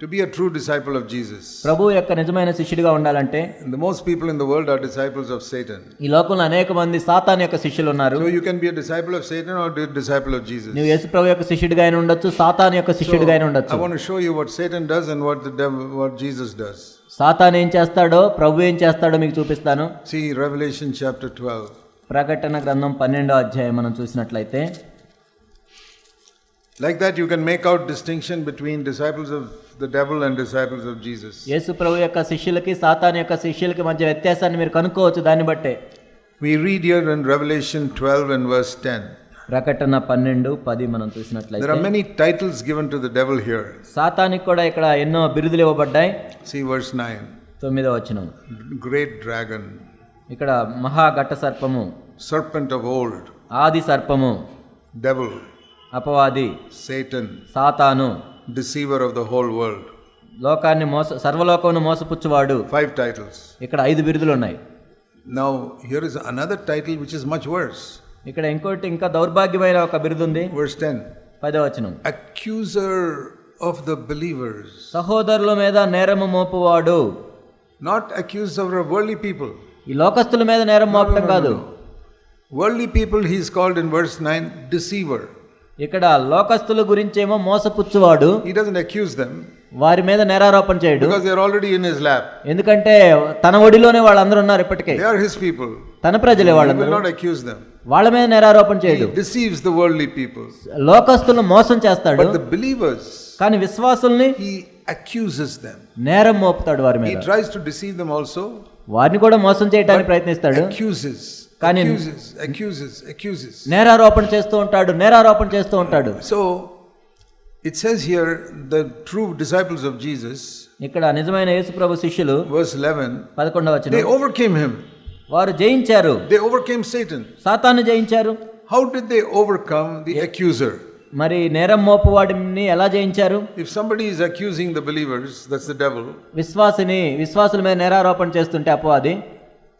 To be a true disciple of Jesus. ప్రభు యొక్క నిజమైన శిష్యుడిగా ఉండాలంటే the most people in the world are disciples of Satan. ఈ లోకంలో అనేక మంది సాతాన్ యొక్క శిష్యులు ఉన్నారు So you can be a disciple of Satan or a disciple of Jesus. నువ్వు యేసు ప్రభు యొక్క శిష్యుడిగా అయినా ఉండొచ్చు సాతాన్ యొక్క శిష్యుడిగా అయినా I ఉండొచ్చు want to show you what Satan does and what the devil, what Jesus does. Satan ఏం చేస్తాడో ప్రభు ఏం చేస్తాడో మీకు చూపిస్తాను See Revelation chapter 12. ప్రకటన గ్రంథం పన్నెండో అధ్యాయం మనం చూసినట్లయితే Like that, you can make out distinction between disciples of the devil and disciples of Jesus. Yesu ప్రభు యొక్క శిష్యులకి సాతాన్ యొక్క శిష్యులకి మధ్య వ్యత్యాసాన్ని మీరు కనుక్కోవచ్చు దాన్ని బట్టే We read here in Revelation 12 and verse 10. ప్రకటన పన్నెండు పది మనం There చూసినట్లయితే are many titles given to the devil here. సాతానికి కూడా ఇక్కడ ఎన్నో బిరుదులు ఇవ్వబడ్డాయి See verse 9. తొమ్మిదో వచనం Great dragon, ఇక్కడ మహా ఘట్ట సర్పము serpent of old, ఆది సర్పము devil, అపవాది Satan, సాతాను deceiver of the whole world. లోకాన్ని మోస సర్వలోకమును మోసపుచ్చువాడు Five titles. ఇక్కడ ఐదు బిరుదులు ఉన్నాయి Now, here is another title which is much worse. ఇక్కడ ఇంకోటి ఇంకా దౌర్భాగ్యమైన ఒక బిరుదు ఉంది Verse 10 పదో వచనం Accuser of the believers. సహోదరుల మీద నేరము మోపువాడు Not accuser of worldly people. ఈ లోకస్తుల మీద నేరం మోపటం కాదు Worldly people, he is called in verse 9 deceiver. ఇక్కడ లోకస్తుల గురించి ఏమో మోసపుచ్చువాడు. హి డజంట్ అక్యూజ్ దెం వారి మీద నేరారోపణ చేయడు. బికాజ్ దే ఆర్ ల్యాబ్ ఎందుకంటే తన ఒడిలోనే వాళ్ళందరూ ఉన్నారు ఇప్పటికే. ఆర్ హిస్ పీపుల్ తన ప్రజలే వాళ్ళందరూ. హి నాట్ అక్యూజ్ వాళ్ళ మీద నేరారోపణ చేయడు. డిసీవ్స్ ద వరల్డ్లీ పీపుల్ లోకస్తులను మోసం చేస్తాడు. ద బిలీవర్స్ కానీ విశ్వాసుల్ని హి అక్యూజెస్ దెం నేరం మోపుతాడు వారి మీద. Tries to deceive them also వారిని కూడా మోసం చేయడానికి ప్రయత్నిస్తాడు. అక్యూజెస్ కానీ- accuses, accuses, accuses. నేరారోపణ చేస్తూ ఉంటాడు నేరారోపణ చేస్తూ ఉంటాడు So it says here the true disciples of Jesus, ఇక్కడ నిజమైన యేసుప్రభు శిష్యులు verse 11, పదకొండవ they వచనం overcame him. వారు జయించారు They overcame Satan. సాతాను జయించారు How did they overcome the accuser? మరి నేరం మోపువాడిని ఎలా జయించారు If somebody is accusing the believers, that's the devil, విశ్వాసిని విశ్వాసుల మీద నేరారోపణ చేస్తుంటే అపవాది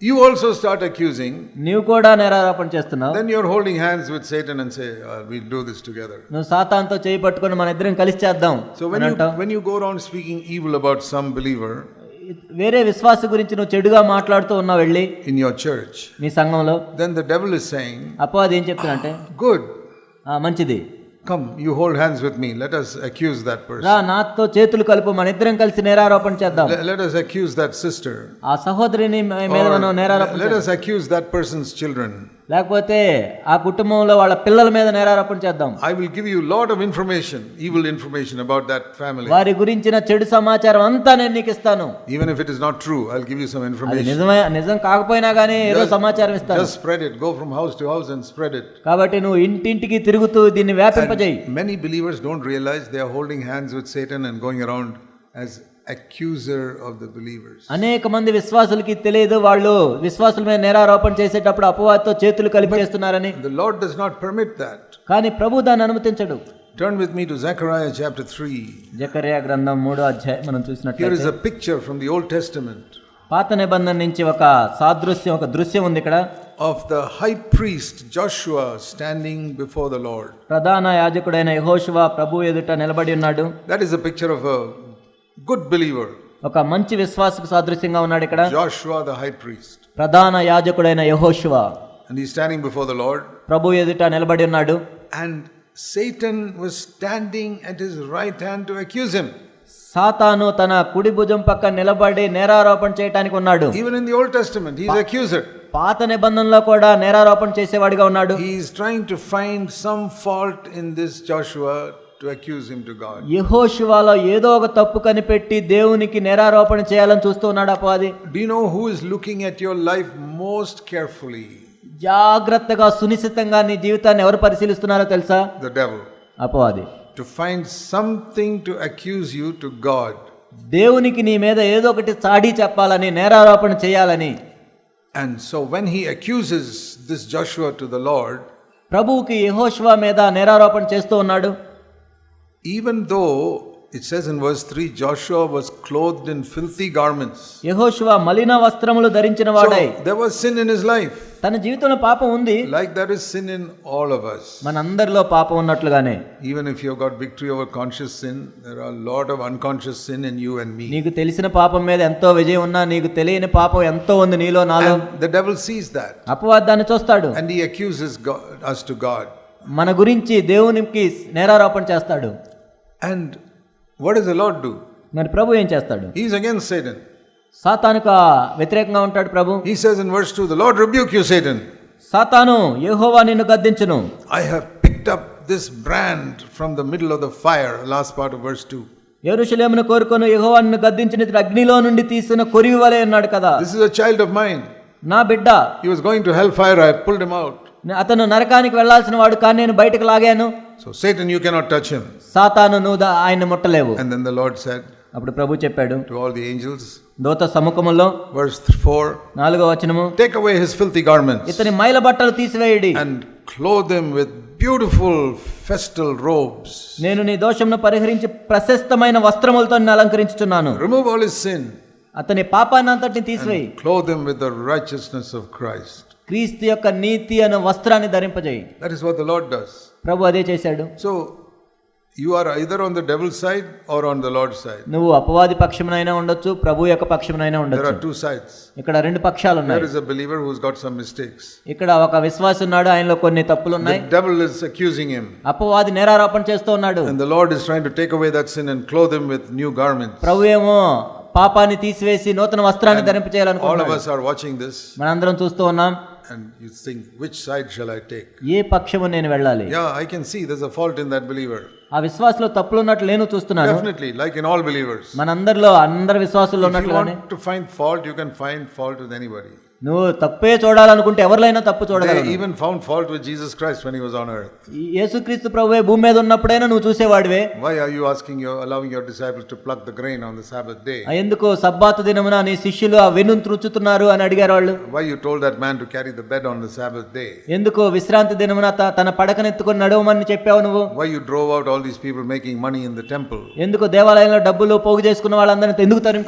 you also start accusing, నీవు కూడా నేరారోపణ చేస్తున్నావు then you're holding hands with Satan and say, "Uh, we'll do this together. నువ్వు సాతాన్తో చేయి పట్టుకొని మన ఇద్దరం కలిసి చేద్దాం So when అని you, అంటావు when you go around speaking evil about some believer వేరే విశ్వాస గురించి నువ్వు చెడుగా మాట్లాడుతూ ఉన్నావు వెళ్ళి in your church, నీ సంఘంలో then the devil is saying, అపవాది ఏం చెప్తున్నా good, మంచిది come, you hold hands with me. Let us accuse that person. రా నాతో చేతులు కలుపు మన ఇద్దరం కలిసి నేరారోపణ చేద్దాం Let, let us accuse that sister. ఆ సహోదరిని మీద Or మనం నేరారోపణ let చేద్దాం. us accuse that person's children. లేకపోతే ఆ కుటుంబంలో వాళ్ళ పిల్లల మీద నేరారోపణ చేద్దాం. I will give you lot of information evil information about that family వారి గురించిన చెడు సమాచారం అంతా నేను నీకు ఇస్తాను. Even if it is not true I will give you some information నిజమే నిజం కాకపోయినా గానీ ఏదో సమాచారం ఇస్తాను. Just spread it go from house to house and spread it కాబట్టి నువ్వు ఇంటింటికి తిరుగుతూ దీన్ని వ్యాపింపజేయి. Many believers don't realize they are holding hands with Satan and going around as accuser of the believers. అనేక మంది విశ్వాసులకి తెలియదు వాళ్ళు విశ్వాసుల మీద నేరారోపణ చేసేటప్పుడు అపవాదితో చేతులు కలిపి చేస్తున్నారని The Lord does not permit that. కానీ ప్రభు దాన్ని అనుమతించడు Turn with me to Zechariah chapter 3. జకర్యా గ్రంథం మూడో అధ్యాయం మనం Here is చూసినట్లయితే a picture from the Old Testament పాత నిబంధన నుంచి ఒక సాదృశ్యం ఒక దృశ్యం ఉంది ఇక్కడ of the high priest Joshua standing before the Lord. ప్రధాన యాజకుడైన యహోషువ ప్రభు ఎదుట నిలబడి ఉన్నాడు That is a picture of good believer ఒక మంచి విశ్వాసకు సాదృశ్యంగా ఉన్నాడు ఇక్కడ. జాషువా ద హై ప్రీస్ట్ ప్రధాన యాజకుడైన యహోషువా. And he standing before the Lord ప్రభు ఎదుట నిలబడి ఉన్నాడు. And Satan was standing at his right hand to accuse him సాతాను తన కుడి భుజం పక్క నిలబడి నేరారోపణ చేయడానికి ఉన్నాడు. Even in the Old Testament he is accuser పాత నిబంధనలో కూడా నేరారోపణ చేసేవాడిగా ఉన్నాడు. He is trying to find some fault in this Joshua to accuse him to God. యహోశివాలో ఏదో ఒక తప్పు కనిపెట్టి దేవునికి నేరారోపణ చేయాలని చూస్తూ ఉన్నాడు అపవాది Do you know who is looking at your life most carefully? జాగ్రత్తగా సునిశ్చితంగా నీ జీవితాన్ని ఎవరు పరిశీలిస్తున్నారో తెలుసా The devil. అపవాది To find something to accuse you to God. దేవునికి నీ మీద ఏదో ఒకటి చాడీ చెప్పాలని నేరారోపణ చేయాలని And so when he accuses this Joshua to the Lord, ప్రభువుకి యహోశివ మీద నేరారోపణ చేస్తూ ఉన్నాడు even though it says in verse 3 Joshua was clothed in filthy garments. యహోశివ మలిన వస్త్రములు ధరించిన వాడై So there was sin in his life. తన జీవితంలో పాపం ఉంది like there is sin in all of us. మనందరిలో పాపం ఉన్నట్లుగానే Even if you've got victory over conscious sin, there are a lot of unconscious sin in you and me. నీకు తెలిసిన పాపం మీద ఎంతో విజయం ఉన్నా నీకు తెలియని పాపం ఎంతో ఉంది నీలో నాలో And the devil sees that అపవాదాన్ని చూస్తాడు and he accuses God, us to God. మన గురించి దేవునికి నేరారోపణ చేస్తాడు And what does the Lord do? మరి ప్రభు ఏం చేస్తాడు He's against Satan. సాతానుకు వ్యతిరేకంగా ఉంటాడు ప్రభు He says in verse 2, The Lord rebuke you, Satan. సాతాను యెహోవా నిన్ను గద్దించును I have picked up this brand from the middle of the fire, last part of verse 2. యెరూషలేమును కోరుకొని యెహోవా నిన్ను గద్దించిన ఇతడు అగ్నిలో నుండి తీసిన కొరివి వలె ఉన్నాడు కదా This is a child of mine. నా బిడ్డ He was going to hellfire, I pulled him out. అతను నరకానికి వెళ్ళాల్సిన వాడు కానీ నేను బయటకు లాగాను so Satan you cannot touch him సాతానును ఆయన ముట్టలేవు. And then the Lord said అప్పుడు ప్రభు చెప్పాడు టు ఆల్ ది ఏంజెల్స్ దూత సముఖములో వర్స్ 4 నాలుగో వచనము take away his filthy garments ఇతని మైల బట్టలు తీసివేయండి. And clothe them with beautiful festal robes నేను నీ దోషమును పరిహరించి ప్రశస్తమైన వస్త్రములతో అలంకరించుచున్నాను. రిమూవ్ ఆల్ హిస్ సిన్ అతని పాపాన్ని అంతటిని తీసివేయి Clothe him with the righteousness of Christ. క్రీస్తు యొక్క నీతి అనే వస్త్రాన్ని ధరింపజేయి That is what the Lord does. ప్రభు అదే చేశాడు So, you are either on the devil's side or on the Lord's side. నువ్వు అపవాది పక్షమునైనా ఉండొచ్చు ప్రభు యొక్క పక్షమునైనా There ఉండొచ్చు are two sides. ఇక్కడ రెండు పక్షాలు ఉన్నాయి There is a believer who's got some mistakes. ఇక్కడ ఒక విశ్వాసి ఉన్నాడు ఆయనలో కొన్ని తప్పులు ఉన్నాయి The devil is accusing him. అపవాది నేరారోపణ చేస్తూ ఉన్నాడు And the Lord is trying to take away that sin and clothe him with new garments. ప్రభు ఏమో పాపాన్ని తీసివేసి నూతన వస్త్రాన్ని this మనందరం చూస్తూ ఉన్నాం and you think, which side shall I take? ఏ పక్షము నేను వెళ్ళాలి Yeah, I can see there's a fault in that believer. ఆ విశ్వాసలో తప్పులు ఉన్నట్లు నేను చూస్తున్నాను Definitely, like in all believers. మనందరిలో అందరి విశ్వాసుల్లో If you ఉన్నట్లుగానే want to find fault, you can find fault with anybody. నువ్వు తప్పే చూడాలనుకుంటే ఎవరిలైనా తప్పు చూడగలవు even found fault with Jesus Christ when he was on యేసుక్రీస్తు ప్రభువే భూమి మీద ఉన్నప్పుడైనా నువ్వు చూసేవాడివే. Why are asking your allowing your disciples to pluck the grain on the ఎందుకు? సబ్బాత్ దినమున నీ శిష్యులు ఆ వెన్నును త్రుచుతున్నారు అని అడిగారు వాళ్ళు. Why you told that man to carry the bed on the Sabbath day ఎందుకు? విశ్రాంతి దినమున తన పడకను ఎత్తుకొని నడవమని చెప్పావు నువ్వు. Why you out all these people making money in temple ఎందుకు? దేవాలయంలో డబ్బులు పోగు చేసుకున్న వాళ్ళందరిని ఎందుకు తరిమి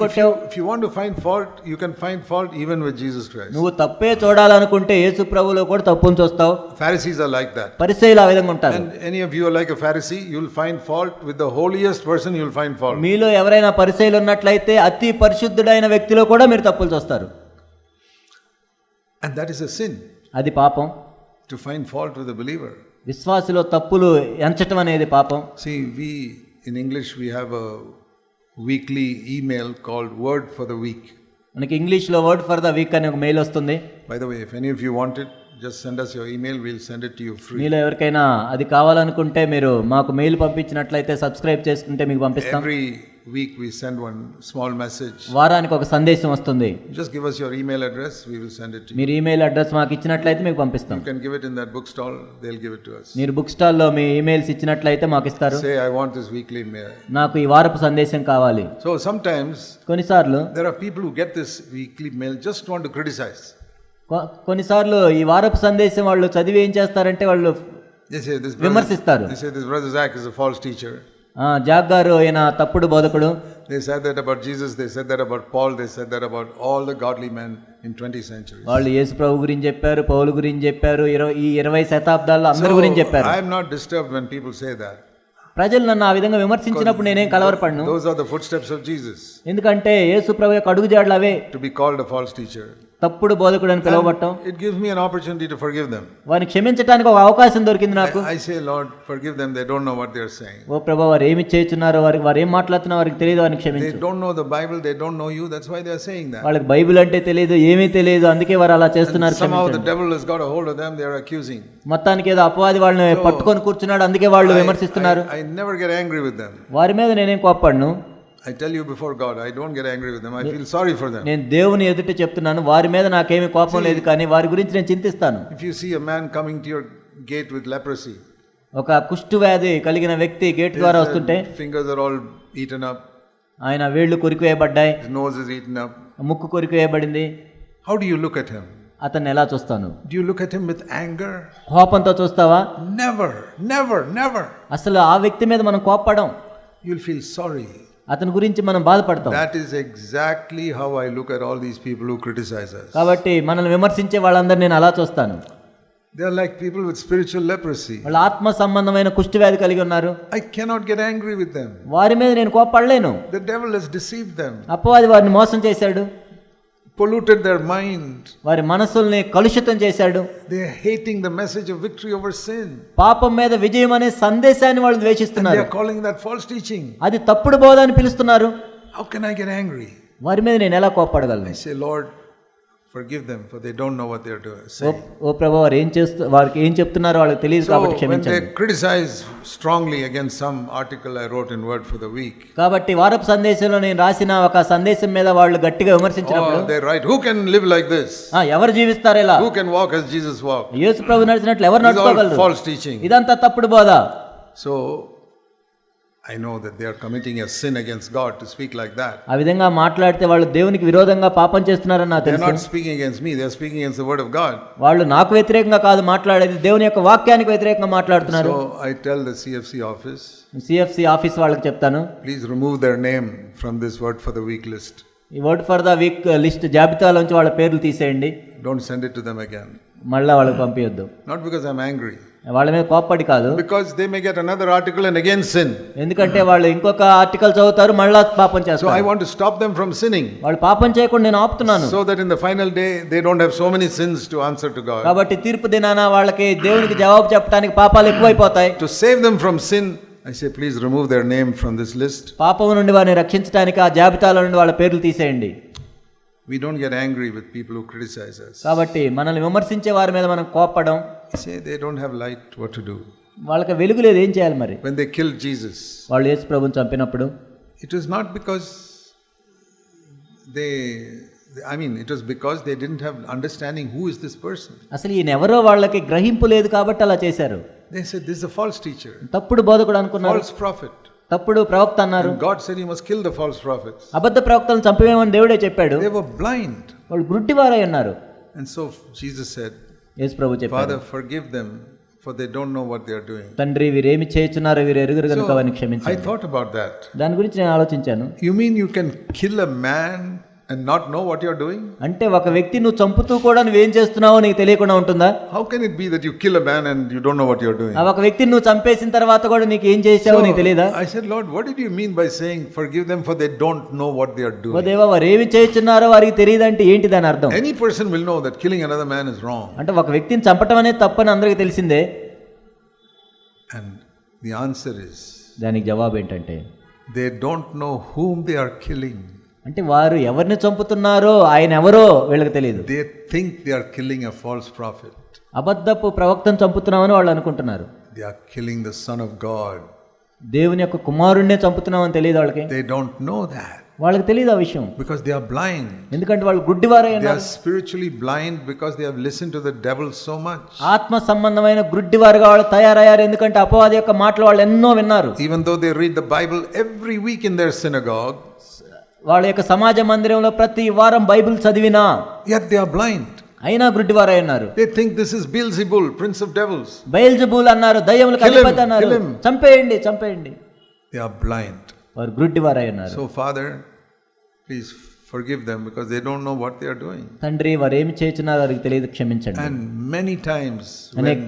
want find fault you can find fault even with Jesus Christ నువ్వు తప్పే చూడాలనుకుంటే యేసు ప్రభువులో కూడా తప్పును చూస్తావు ఫారిసీస్ ఆర్ లైక్ దట్ ఆ విధంగా ఉంటారు. Any of like a Pharisee you fault with the holiest person you will fault మీలో ఎవరైనా పరిసయ్యులు ఉన్నట్లయితే అతి పరిశుద్ధుడైన వ్యక్తిలో కూడా మీరు తప్పులు చూస్తారు. దట్ ఇస్ ఎ సిన్ అది పాపం. To find fault with the believer విశ్వాసిలో తప్పులు ఎంచటం అనేది పాపం. See we in English we have weekly email called word for the week మనకి ఇంగ్లీష్లో వర్డ్ ఫర్ ద వీక్ అనే ఒక మెయిల్ వస్తుంది the way, if any of you want it, just send us your email, we'll send it to you free. మీలో ఎవరికైనా అది కావాలనుకుంటే మీరు మాకు మెయిల్ పంపించినట్లయితే సబ్స్క్రైబ్ చేసుకుంటే మీకు పంపిస్తాం Every week we send one small message. వారానికి ఒక సందేశం వస్తుంది Just give us your email address, we will send it to you. మీరు ఈమెయిల్ అడ్రస్ మాకు ఇచ్చినట్లయితే మీకు పంపిస్తాం You can give it in that bookstall, they'll give it to us. మీరు బుక్ స్టాల్లో మీ ఈమెయిల్స్ ఇచ్చినట్లయితే మాకు ఇస్తారు Say, I want this weekly mail. నాకు ఈ వారపు సందేశం కావాలి So sometimes కొన్నిసార్లు there are people who get this weekly mail just want to criticize. కొన్నిసార్లు ఈ వారపు సందేశం వాళ్ళు చదివి ఏం చేస్తారంటే వాళ్ళు విమర్శిస్తారు they say this brother Zach is a false teacher. ఆ, జాగ్ గారు ఈయన తప్పుడు బోధకుడు They said that about Jesus, they said that about Paul, they said that about all the godly men in 20th century. వాళ్ళు యేసు ప్రభు గురించి చెప్పారు పౌలు గురించి చెప్పారు ఈ ఇరవై శతాబ్దాల్లో అందరి గురించి చెప్పారు I am not disturbed when people say that. ప్రజలు నన్ను ఆ విధంగా విమర్శించినప్పుడు నేనేం కలవరపడను Those are the footsteps of Jesus ఎందుకంటే యేసు ప్రభు యొక్క అడుగు జాడలు అవే to be called a false teacher తప్పుడు బోధకుడు అని it gives me an opportunity to forgive them వారిని క్షమించడానికి ఒక అవకాశం దొరికింది నాకు. I say Lord forgive them they don't know what they are saying ఓ ప్రభు వారు ఏమి చేస్తున్నారు వారికి వారు ఏం మాట్లాడుతున్నారు వారికి తెలియదు అని క్షమించు. They don't know the Bible they don't know you that's why they are saying that వాళ్ళకి బైబిల్ అంటే తెలియదు ఏమీ తెలియదు అందుకే వారు అలా చేస్తున్నారు some of the devil has got hold of them they are accusing మొత్తానికి ఏదో అపవాది వాళ్ళని పట్టుకొని కూర్చున్నాడు అందుకే వాళ్ళు విమర్శిస్తున్నారు. I never get angry with them వారి మీద నేనేం కోపపడను? I tell you before God I don't get angry with them I feel sorry for them నేను దేవుని ఎదుట చెప్తున్నాను వారి మీద నాకు ఏమీ కోపం లేదు కానీ వారి గురించి నేను చింతిస్తాను. If you see a man coming to your gate with leprosy ఒక కుష్టు వ్యాధి కలిగిన వ్యక్తి గేట్ ద్వారా వస్తుంటే fingers are all eaten up ఆయన వేళ్ళు కొరికివేయబడ్డాయి నోజ్ ఇస్ ఈటన్ అప్ ముక్కు కొరికివేయబడింది. How do you look at him అతన్ని ఎలా చూస్తాను? Do you look at him with anger కోపంతో చూస్తావా? నెవర్ నెవర్ నెవర్ అసలు ఆ వ్యక్తి మీద మనం కోపపడం. యు విల్ ఫీల్ సారీ అతని గురించి మనం బాధపడతాం. That is exactly how I look at all these people who criticize us. కాబట్టి మనల్ని విమర్శించే వాళ్ళందరిని నేను అలా చూస్తాను. They are like people with spiritual leprosy వాళ్ళు ఆత్మ సంబంధమైన కుష్టి వ్యాధి కలిగి ఉన్నారు. I cannot get angry with them వారి మీద నేను కోపపడలేను. The devil has deceived them అపవాది వారిని మోసం చేశాడు. Polluted their mind. వారి మనసుల్ని కలుషితం చేశాడు They are hating the message of victory over sin. పాపం మీద విజయం అనే సందేశాన్ని వాళ్ళు And they ద్వేషిస్తున్నారు are calling that false teaching. అది తప్పుడు బోధ అని పిలుస్తున్నారు How can I get angry? వారి మీద నేను ఎలా కోప్పడగలను I say, Lord, forgive them, for they don't know what they are doing. Oh saying. ఓ ప్రభు వారు ఏం చేస్తూ వారికి ఏం చెప్తున్నారో వాళ్ళకి తెలియదు So కాబట్టి when క్షమించండి they criticize strongly against some article I wrote in Word for the Week, కాబట్టి వారపు సందేశంలో నేను రాసిన ఒక సందేశం మీద వాళ్ళు గట్టిగా విమర్శించినప్పుడు or they write, Who can live like this? "ఆ, ఎవరు జీవిస్తారు ఇలా Who can walk as Jesus walked? యేసు ప్రభు నడిచినట్లు ఎవరు These are all నడుచుకోగలరు false teaching. ఇదంతా తప్పుడు బోధ So I know that they are committing a sin against God to speak like that. ఆ విధంగా మాట్లాడితే వాళ్ళు దేవునికి విరోధంగా పాపం చేస్తున్నారని నాకు They are తెలుసు not speaking against me, they are speaking against the Word of God. వాళ్ళు నాకు వ్యతిరేకంగా కాదు మాట్లాడేది దేవుని యొక్క వాక్యానికి వ్యతిరేకంగా మాట్లాడుతున్నారు So I tell the CFC office, CFC office వాళ్ళకి చెప్తాను please remove their name from this Word for the Week list. ఈ word for the week list జాబితాలోంచి వాళ్ళ పేర్లు తీసేయండి Don't send it to them again. మళ్ళీ వాళ్ళకి పంపించొద్దు Not because I'm angry, వాళ్ళ మీద కోపడి కాదు. Because they may get another article and again sin ఎందుకంటే వాళ్ళు ఇంకొక ఆర్టికల్ చదువుతారు మళ్ళా పాపం చేస్తారు. I want to stop them from sinning వాళ్ళు పాపం చేయకుండా నేను ఆపుతున్నాను. So that in the final day they don't have so many sins to answer to God కాబట్టి తీర్పు దినాన వాళ్ళకి దేవునికి జవాబు చెప్పడానికి పాపాలు ఎక్కువైపోతాయి. To save them from sin I say please remove their name from this list పాపం నుండి వారిని రక్షించడానికి ఆ జాబితాల నుండి వాళ్ళ పేర్లు తీసేయండి. We don't get angry with people who criticize us కాబట్టి మనల్ని విమర్శించే వారి మీద మనం కోపడడం Say they don't have light, what to do? వాళ్ళకి వెలుగు లేదు ఏం చేయాలి మరి When they killed Jesus, వాళ్ళు యేసు ప్రభుని చంపినప్పుడు it was not because they, I mean, it was because they didn't have understanding who is this person. అసలు ఈయన ఎవరో వాళ్ళకి గ్రహింపు లేదు కాబట్టి అలా చేశారు They said, this is a false teacher, తప్పుడు బోధకుడు అనుకున్నారు false prophet. తప్పుడు ప్రవక్త అన్నారు God said he must kill the false prophets. అబద్ధ ప్రవక్తలను చంపేమని దేవుడే చెప్పాడు They were blind. వాళ్ళు గుడ్డివారై ఉన్నారు And so Jesus said, యేసు ప్రభు చెప్పాడు Father, forgive them, for they don't know what they are doing. తండ్రి వీరేమి చేయుచున్నారో వీరు ఎరుగురు కనుక వారిని I క్షమించండి thought about that. దాని గురించి నేను ఆలోచించాను You mean you can kill a man and not know what you're doing? అంటే ఒక వ్యక్తి నువ్వు చంపుతూ కూడా నువ్వేం చేస్తున్నావో నీకు తెలియకుండా ఉంటుందా How can it be that you kill a man and you don't know what you're doing? ఆ ఒక వ్యక్తిని నువ్వు చంపేసిన తర్వాత కూడా నీకు ఏం చేసావో నీకు తెలియదా I said, Lord, what did you mean by saying, forgive them for they don't know what they are oh doing? దేవా వారు ఏమి చేస్తున్నారో వారికి తెలియదంటే ఏంటి దాని అర్థం Any person will know that killing another man is wrong. అంటే ఒక వ్యక్తిని చంపటం అనేది తప్పని అందరికీ తెలిసిందే And the answer is, దానికి జవాబు ఏంటంటే they don't know whom they are killing. అంటే వారు ఎవరిని చంపుతున్నారో ఆయన ఎవరో వీళ్ళకి తెలియదు they think they are killing a false prophet అబద్ధపు ప్రవక్తను చంపుతున్నామని వాళ్ళు అనుకుంటున్నారు. They are killing the son of God దేవుని యొక్క కుమారుణ్ణే చంపుతున్నామని తెలియదు వాళ్ళకి? దే డోంట్ నో దట్ వాళ్ళకి తెలియదు ఆ విషయం? బికాజ్ దే ఆర్ బ్లైండ్ ఎందుకంటే వాళ్ళు గుడ్డివారై ఉన్నారు. They spiritually blind because they have listen to the devil so much ఆత్మ సంబంధమైన గుడ్డివారుగా వాళ్ళు తయారయ్యారు. ఎందుకంటే అపవాది యొక్క మాటలు వాళ్ళు ఎన్నో విన్నారు. Even though they read the Bible every week in their synagogue వాళ్ళ యొక్క సమాజ మందిరంలో ప్రతి వారం బైబిల్ చదివినా యట్ దే ఆర్ అయినా గుడ్డి వారై ఉన్నారు think this is Beelzebul prince of devils అన్నారు దయ్యముల కలిపతి అన్నారు. చంపేయండి చంపేయండి. దే ఆర్ బ్లైండ్ వారు so father please forgive them because they don't know what they are doing. తండ్రి వారు ఏమి చేస్తున్నారో వారికి తెలియదు క్షమించండి And many times when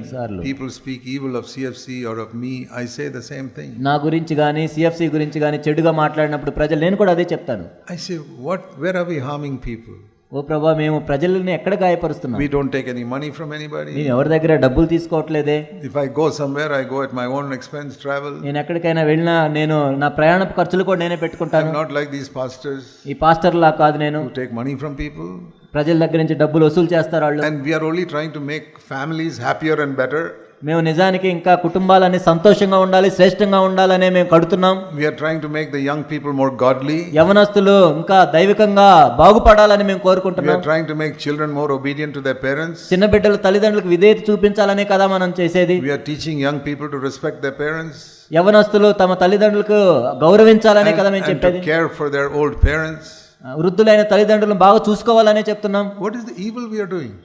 people speak evil of CFC or of me, I say the same thing. నా గురించి కానీ సిఎఫ్సి గురించి కానీ చెడుగా మాట్లాడినప్పుడు ప్రజలు నేను కూడా అదే చెప్తాను I say, what? Where are we harming people? ఓ ప్రభా మేము ప్రజలని ఎక్కడ గాయపరుస్తున్నాం? We don't take any money from anybody నేను ఎవరి దగ్గర డబ్బులు తీసుకోవట్లేదే? If I go somewhere I go at my own expense travel నేను ఎక్కడికైనా వెళ్ళినా నేను నా ప్రయాణ ఖర్చులు కూడా నేనే పెట్టుకుంటాను. I not like these pastors ఈ పాస్టర్ లా కాదు నేను. టేక్ మనీ ఫ్రమ్ పీపుల్ ప్రజల దగ్గర నుంచి డబ్బులు వసూలు చేస్తారు వాళ్ళు. And we are only trying to make families happier and better మేము నిజానికి ఇంకా కుటుంబాలని సంతోషంగా ఉండాలి శ్రేష్టంగా ఉండాలనే మేము కడుతున్నాం. We are trying to make the young people more godly యవనస్తులు ఇంకా దైవికంగా బాగుపడాలని మేము కోరుకుంటున్నాం we are trying to make children more obedient to their parents చిన్న బిడ్డలు తల్లిదండ్రులకు విదేత చూపించాలనే కదా మనం చేసేది. We are teaching young people to respect their parents యవనస్తులు తమ తల్లిదండ్రులకు గౌరవించాలనే కదా మేము చెప్పేది. Care for their old parents వృద్ధులైన తల్లిదండ్రులను బాగా చూసుకోవాలనే చెప్తున్నాం. వాట్ ఈస్ ద ఈవిల్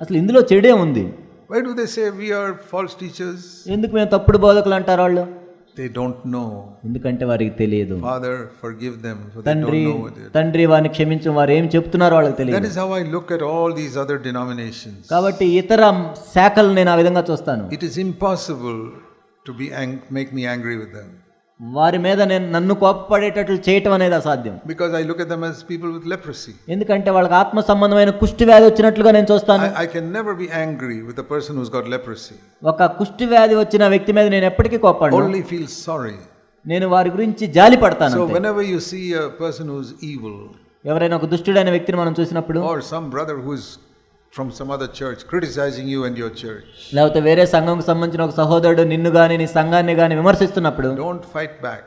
అసలు ఇందులో చెడే ఉంది. Why do they say we are false teachers? ఎందుకు మేము తప్పుడు బోధకులు అంటారు వాళ్ళు they don't know. ఎందుకంటే వారికి తెలియదు Father, forgive them, for they తండ్రి తండ్రి వారిని క్షమించు వారు ఏం చెప్తున్నారో వాళ్ళకి That తెలియదు is how I look at all these other denominations. కాబట్టి ఇతర శాఖలు నేను ఆ విధంగా చూస్తాను It is impossible to be ang- make me angry with them వారి మీద నేను నన్ను కోపపడేటట్లు చేయటం అనేది అసాధ్యం. Because I look at them as people with leprosy ఎందుకంటే వాళ్ళకి ఆత్మ సంబంధమైన కుష్టి వ్యాధి వచ్చినట్లుగా నేను చూస్తాను. I can never be angry with person who's got leprosy ఒక కుష్టి వ్యాధి వచ్చిన వ్యక్తి మీద నేను ఎప్పటికీ కోపపడను. ఓన్లీ ఫీల్ సారీ నేను వారి గురించి జాలి పడతాను so whenever you see a person who evil ఎవరైనా ఒక దుష్టుడైన వ్యక్తిని మనం చూసినప్పుడు or some brother whose from some other church criticizing you and your church, లేకపోతే వేరే సంఘంకు సంబంధించిన ఒక సహోదరుడు నిన్ను గాని నీ సంఘాన్ని గాని విమర్శిస్తున్నప్పుడు don't fight back.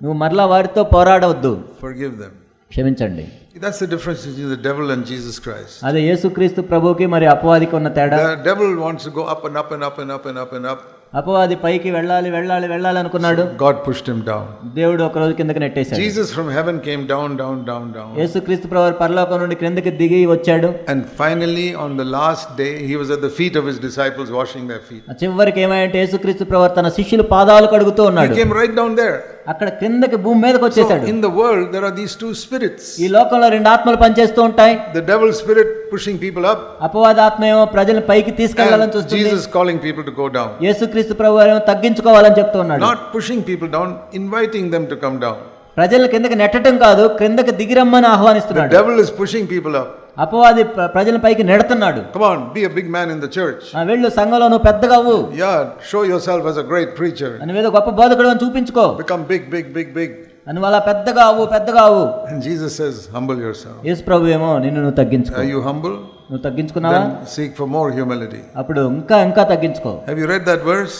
నువ్వు మరలా వారితో పోరాడవద్దు Forgive them. క్షమించండి That's the difference between the devil and Jesus Christ. అదే యేసుక్రీస్తు ప్రభువుకి మరి అపవాదికి ఉన్న తేడా The devil wants to go up and up and up and up and up and up. అపవాది పైకి వెళ్ళాలి వెళ్ళాలి వెళ్ళాలి అనుకున్నాడు God pushed him down. దేవుడు ఒక రోజు కిందకి నెట్టేశాడు Jesus from heaven came down, down, down, down. యేసుక్రీస్తు ప్రభు పరలోకం నుండి క్రిందకి దిగి వచ్చాడు And finally, on the last day, he was at the feet of his disciples washing their feet. ఆ చివరికి ఏమంటే యేసుక్రీస్తు ప్రభు తన శిష్యులు పాదాలు కడుగుతూ He ఉన్నాడు came right down there. అక్కడ క్రిందకి భూమి మీదకి వచ్చేసాడు In the world, there are these two spirits ఈ లోకంలో ఆత్మల్లో రెండు ఆత్మలు పనిచేస్తూ ఉంటాయి. The devil spirit pushing people up అపవాద ఆత్మ ఏమో ప్రజలను పైకి తీసుకెళ్ళాలని చూస్తుంది. Jesus calling people to go down యేసుక్రీస్తు ప్రభు ఏమో తగ్గించుకోవాలని చెప్తున్నాడు not pushing people down inviting them to come down ప్రజలు కిందకి నెట్టడం కాదు క్రిందకి దిగిరమ్మని ఆహ్వానిస్తున్నాడు. Devil is pushing people up అపవాది ప్రజల పైకి నెడుతున్నాడు. Come on be a big man in the church ఆ వెళ్ళు సంఘంలో నువ్వు పెద్దగా అవ్వు. Yeah show yourself as a great preacher అని మీద గొప్ప బోధకుడు అని చూపించుకో. Become big big big big అని వాళ్ళ పెద్దగా అవ్వు పెద్దగా అవ్వు And Jesus says, humble yourself. యేసు ప్రభు ఏమో నిన్ను నువ్వు తగ్గించుకో Are you humble? నువ్వు తగ్గించుకున్నావా Then seek for more humility. అప్పుడు ఇంకా ఇంకా తగ్గించుకో Have you read that verse?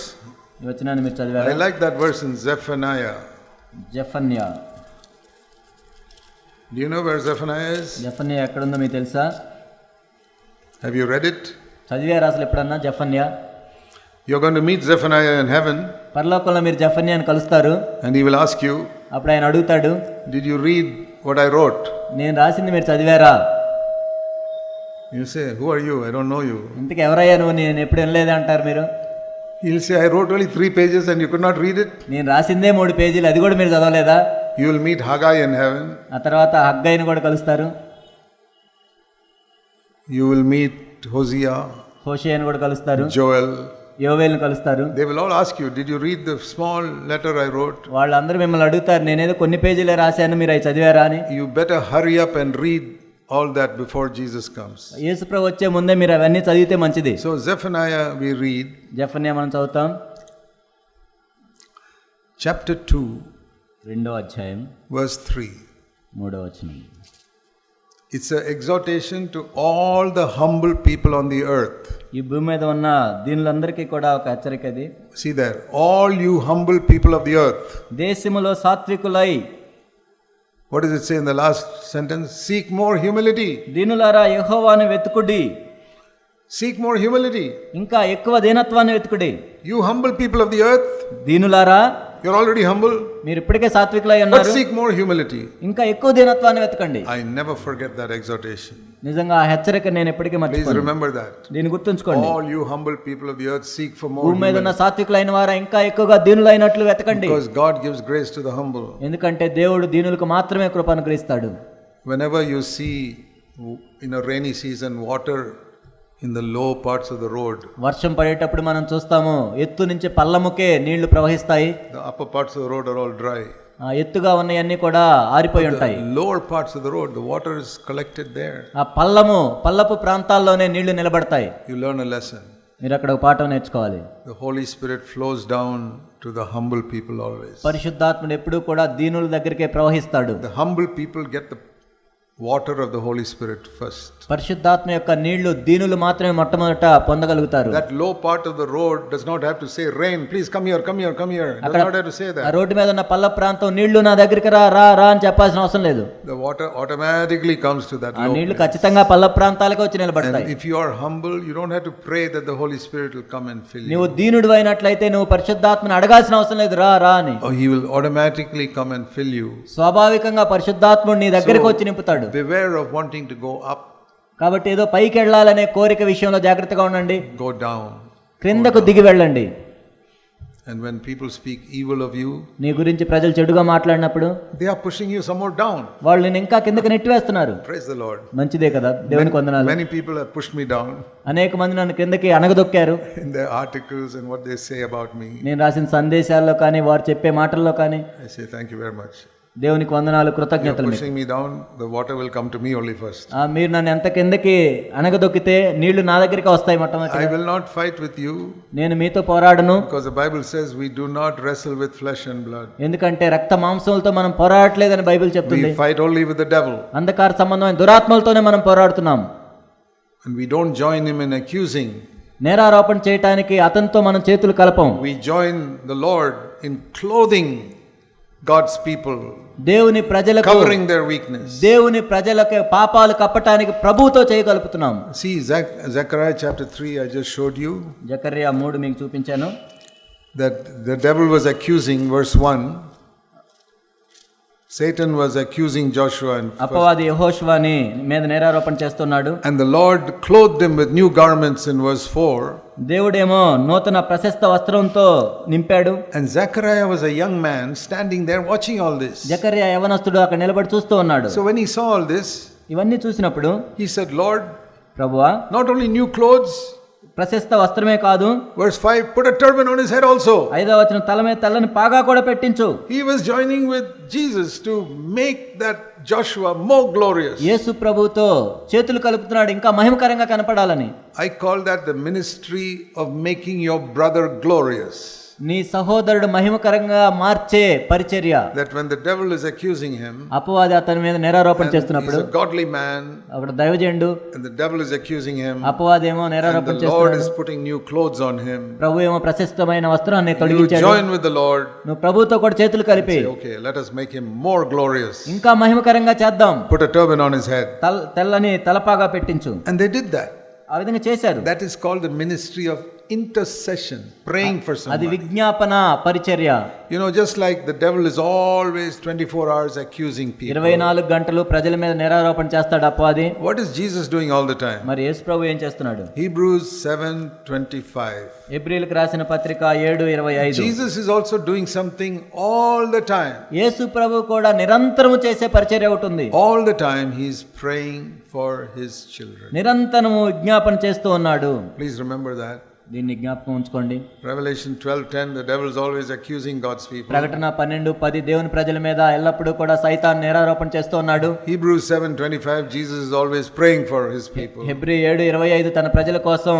ఈ వచనాన్ని మీరు I చదివారు like that verse in Zephaniah. జఫన్యా Do you know where Zephaniah is? జఫన్యా ఎక్కడుందో మీకు తెలుసా Have you read it? చదివారు అసలు ఎప్పుడన్నా జఫన్యా You're going to meet Zephaniah in heaven, పరలోకంలో మీరు జఫన్యాని కలుస్తారు and he will ask you, అప్పుడు ఆయన అడుగుతాడు did you read what I wrote నేను రాసింది మీరు చదివారా? You say who are you I don't know you ఇంతక ఎవరయ్యా నువ్వు? నేను ఎప్పుడు వినలేదు? అంటారు మీరు. He'll say I wrote only three pages and you could not read it నేను రాసిందే మూడు పేజీలు అది కూడా మీరు చదవలేదా? You will meet Haggai in heaven ఆ తర్వాత హగ్గైని కూడా కలుస్తారు. యూ విల్ మీట్ హోజియా హోషియాని కూడా కలుస్తారు. జోయల్ యోవేల్ని కలుస్తారు They will all ask you, Did you read the small letter I wrote? వాళ్ళందరూ మిమ్మల్ని అడుగుతారు నేనేదో కొన్ని పేజీలే రాశాను మీరు అవి చదివారా అని You better hurry up and read all that before Jesus comes. యేసుప్రభు వచ్చే ముందే మీరు అవన్నీ చదివితే మంచిది So, Zephaniah, we read జఫన్యా మనం చదువుతాం chapter 2, రెండో అధ్యాయం verse 3. మూడో వచనం It's an exhortation to all the humble people on the earth. ఈ భూమి మీద ఉన్న దీనిలందరికీ కూడా ఒక హెచ్చరిక అది see there all you humble people of the earth దేశములో సాత్వికులై what is it say in the last sentence seek more humility దీనులారా యెహోవాను వెతుకుడి. సీక్ మోర్ హ్యూమిలిటీ ఇంకా ఎక్కువ దీనత్వాన్ని వెతుకుడి. You humble people of the earth దీనులారా you're already humble, మీరు ఇప్పటికే సాత్వికులై but ఉన్నారు seek more humility. ఇంకా ఎక్కువ దీనత్వాన్ని వెతకండి I never forget that exhortation. నిజంగా ఆ హెచ్చరిక నేను ఎప్పటికీ Please మర్చిపోను remember that. దీన్ని గుర్తుంచుకోండి All you humble people of the earth, seek for more భూమి మీద humility. ఉన్న సాత్వికులైన వారా ఇంకా ఎక్కువగా దీనులైనట్లు వెతకండి Because God gives grace to the humble. ఎందుకంటే దేవుడు దీనులకు మాత్రమే కృప అనుగ్రహిస్తాడు Whenever you see in a rainy season water in the low parts of the road వర్షం పడేటప్పుడు మనం చూస్తాము ఎత్తు నుంచి పల్లముకే నీళ్ళు ప్రవహిస్తాయి. The upper parts of the road are all dry ఆ ఎత్తుగా ఉన్నాయన్నీ కూడా ఆరిపోయి ఉంటాయి. Lower parts of the road the water is collected there ఆ పల్లము పల్లపు ప్రాంతాల్లోనే నీళ్ళు నిలబడతాయి. యు లెర్న్ ఎ లెసన్ మీరు అక్కడ ఒక పాఠం నేర్చుకోవాలి. The Holy Spirit flows down to the humble people always పరిశుద్ధాత్మడు ఎప్పుడూ కూడా దీనుల దగ్గరికే ప్రవహిస్తాడు. The humble people get the water of the Holy Spirit first పరిశుద్ధాత్మ యొక్క నీళ్ళు దీనులు మాత్రమే మొట్టమొదట పొందగలుగుతారు. దట్లో part of the road does not have to say rain please come here come here come here does not have to say that road మీద ఉన్న పల్ల ప్రాంతం నీళ్ళు నా దగ్గరికి రా రా రా అని చెప్పాల్సిన అవసరం లేదు. The water automatically comes to that ఆ నీళ్ళు ఖచ్చితంగా పల్ల ప్రాంతాలకు వచ్చి నిలబడతాయి. If you are humble you don't have to pray that the Holy Spirit will come and fill నీవు దీనుడివైనట్లయితే నువ్వు పరిశుద్ధాత్మను అడగాల్సిన అవసరం లేదు రా రా అని. He will automatically come and fill you స్వాభావికంగా పరిశుద్ధాత్మ నీ దగ్గరికి వచ్చి నింపుతాడు. Beware of wanting to go up, కాబట్టి ఏదో పైకి వెళ్ళాలనే కోరిక విషయంలో జాగ్రత్తగా ఉండండి go down. క్రిందకు దిగి వెళ్ళండి And when people speak evil of you, నీ గురించి ప్రజలు చెడుగా మాట్లాడినప్పుడు they are pushing you some more down. వాళ్ళు నేను ఇంకా కిందకి నెట్టివేస్తున్నారు Praise the Lord. మంచిదే కదా దేవునికి వందనాలు Many people have pushed me down అనేక మంది నన్ను కిందకి అనగదొక్కారు in their articles and what they say about me. నేను రాసిన సందేశాల్లో కానీ వారు చెప్పే మాటల్లో కానీ I say, Thank you very much. దేవునికి వందనాలు You're కృతజ్ఞతలు మీకు. pushing me down, the water will come to me only first. ఆ, మీరు నన్ను ఎంత కిందకి అనగదొక్కితే నీళ్ళు నా దగ్గరికి వస్తాయి మొట్టమొదటి I will not fight with you నేను మీతో పోరాడను because the Bible says we do not wrestle with flesh and blood. ఎందుకంటే రక్త మాంసములతో మనం పోరాడట్లేదని బైబిల్ చెప్తుంది We fight only with the devil. అంధకార సంబంధమైన దురాత్మలతోనే మనం పోరాడుతున్నాం And we don't join him in accusing. నేరారోపణ చేయటానికి అతనితో మనం చేతులు కలపం We join the Lord in clothing God's people, దేవుని ప్రజలకు covering their weakness. దేవుని ప్రజలకు పాపాలు కప్పటానికి ప్రభువుతో చేయగలుపుతున్నాం See, Zach- Zechariah chapter 3, I just showed you జకర్యా మూడు మీకు చూపించాను that the devil was accusing, verse 1. Satan was accusing Joshua, and, అపవాది యహోష్వాని మీద నేరారోపణ చేస్తున్నాడు and the Lord clothed him with new garments in verse 4. దేవుడేమో నూతన ప్రశస్త వస్త్రంతో నింపాడు And Zechariah was a young man standing there watching all this. జకర్యా యవనస్తుడు అక్కడ నిలబడి చూస్తూ ఉన్నాడు So when he saw all this, ఇవన్నీ చూసినప్పుడు he said, Lord, ప్రభువా not only new clothes, ప్రశస్త వస్త్రమే కాదు verse 5, put a turban on his head also. ఐదో వచ్చిన తల మీద తెల్లని పాగా కూడా పెట్టించు He was joining with Jesus to make that Joshua more glorious. యేసు ప్రభువుతో చేతులు కలుపుతున్నాడు ఇంకా మహిమకరంగా కనపడాలని I call that the ministry of making your brother glorious. నీ సహోదరుడు మహిమకరంగా మార్చే పరిచర్య. That when the devil is accusing him అపవాది అతని మీద నేరారోపణ చేస్తున్నప్పుడు గాడ్లీ మ్యాన్ అక్కడ దైవజెండు the devil is accusing him అపవాది ఏమో నిరారోపణ చేస్తున్నాడు. Lord is putting new clothes on him ప్రభు ఏమో ప్రశస్తమైన వస్త్రాన్ని తొడిగించాడు. జాయిన్ విత్ ద లార్డ్ను ప్రభుతో కూడా చేతులు కలిపి okay let us make him more glorious ఇంకా మహిమకరంగా చేద్దాం. Put a turban on his head తెల్లని తలపాగా పెట్టించు. అండ్ దే డిడ్ దట్ ఆ విధంగా చేశారు. That is called the ministry of intercession, praying for అది someone. విజ్ఞాపన పరిచర్య You know, just like the devil is always 24 hours accusing people. ఇరవై నాలుగు గంటలు ప్రజల మీద నేరారోపణ చేస్తాడు అపవాది What is Jesus doing all the time? మరి యేసు ప్రభు ఏం చేస్తున్నాడు Hebrews 7:25. ఏప్రిల్కి రాసిన పత్రిక ఏడు ఇరవై ఐదు Jesus is also doing something all the time. యేసు ప్రభు కూడా నిరంతరము చేసే పరిచర్య ఉంది All the time he is praying for his children. నిరంతరము విజ్ఞాపన చేస్తూ ఉన్నాడు Please remember that. దీన్ని జ్ఞాపకం ఉంచుకోండి. Revelation twelve ten the devil's always accusing God's people ప్రకటన పన్నెండు పది దేవుని ప్రజల మీద ఎల్లప్పుడూ కూడా సైతాన్ నేరారోపణ చేస్తూ ఉన్నాడు. Hebrews seven twenty five Jesus is always praying for his people హిబ్రీ ఏడు ఇరవై ఐదు తన ప్రజల కోసం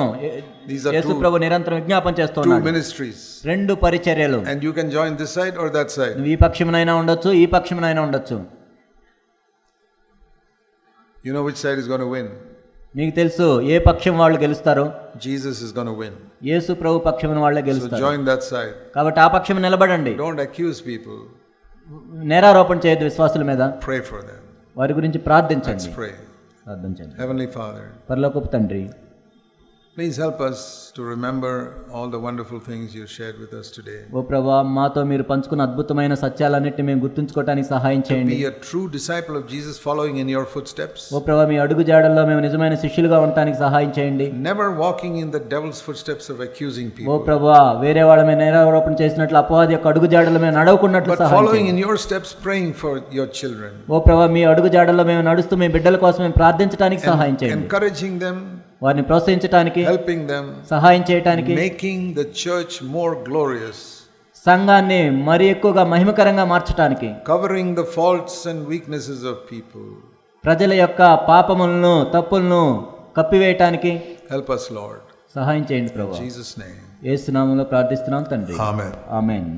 ప్రభు నిరంతరం విజ్ఞాపన చేస్తున్నాడు మినిస్ట్రీస్ రెండు పరిచర్యలు. And you can join this side or side ఈ పక్షమునైనా ఉండొచ్చు ఈ పక్షమునైనా ఉండొచ్చు. యు సైడ్ ఇస్ గోన మీకు తెలుసు ఏ పక్షం వాళ్ళు గెలుస్తారో is going to win. యేసు ప్రభు పక్షమున వాళ్ళే గెలుస్తారు join that side. కాబట్టి ఆ పక్షం నిలబడండి Don't accuse people. నేరారోపణ చేయొద్దు విశ్వాసుల మీద Pray for them. వారి గురించి ప్రార్థించండి. ప్రార్థించండి Heavenly Father, పరలోకపు తండ్రి please help us to remember all the wonderful things you share with us today ఓ ప్రభువా మాతో మీరు పంచుకున్న అద్భుతమైన సత్యాలన్నిటిని మేము గుర్తుంచుకోవడానికి సహాయం చేయండి be a true disciple of Jesus following in your footsteps ఓ ప్రభువా మీ అడుగు జాడల్లో మేము నిజమైన శిష్యులుగా ఉండడానికి సహాయం చేయండి. Never walking in the devil's footsteps of accusing people ఓ ప్రభువా వేరే వాళ్ళ మీద నేరారోపణ చేసినట్లు అపవాది యొక్క అడుగు జాడల్లో మేము నడవకున్నట్లు సహాయం following in your steps praying for your children ఓ ప్రభువా మీ అడుగు జాడల్లో మేము నడుస్తూ మీ బిడ్డల కోసం మేము ప్రార్థించడానికి సహాయం చేయండి. ఎంకరేజింగ్ దెం వారిని ప్రోత్సహించడానికి హెల్పింగ్ దెమ్ సహాయం చేయడానికి making the church more glorious సంఘాన్ని మరి ఎక్కువగా మహిమకరంగా మార్చడానికి covering the faults and weaknesses of people ప్రజల యొక్క పాపములను తప్పులను కప్పివేయడానికి హెల్ప్ us lord. సహాయం చేయండి ప్రభువా జీసస్ నేమ్ యేసు నామములో ప్రార్థిస్తున్నాం తండ్రి. ఆమేన్ ఆమేన్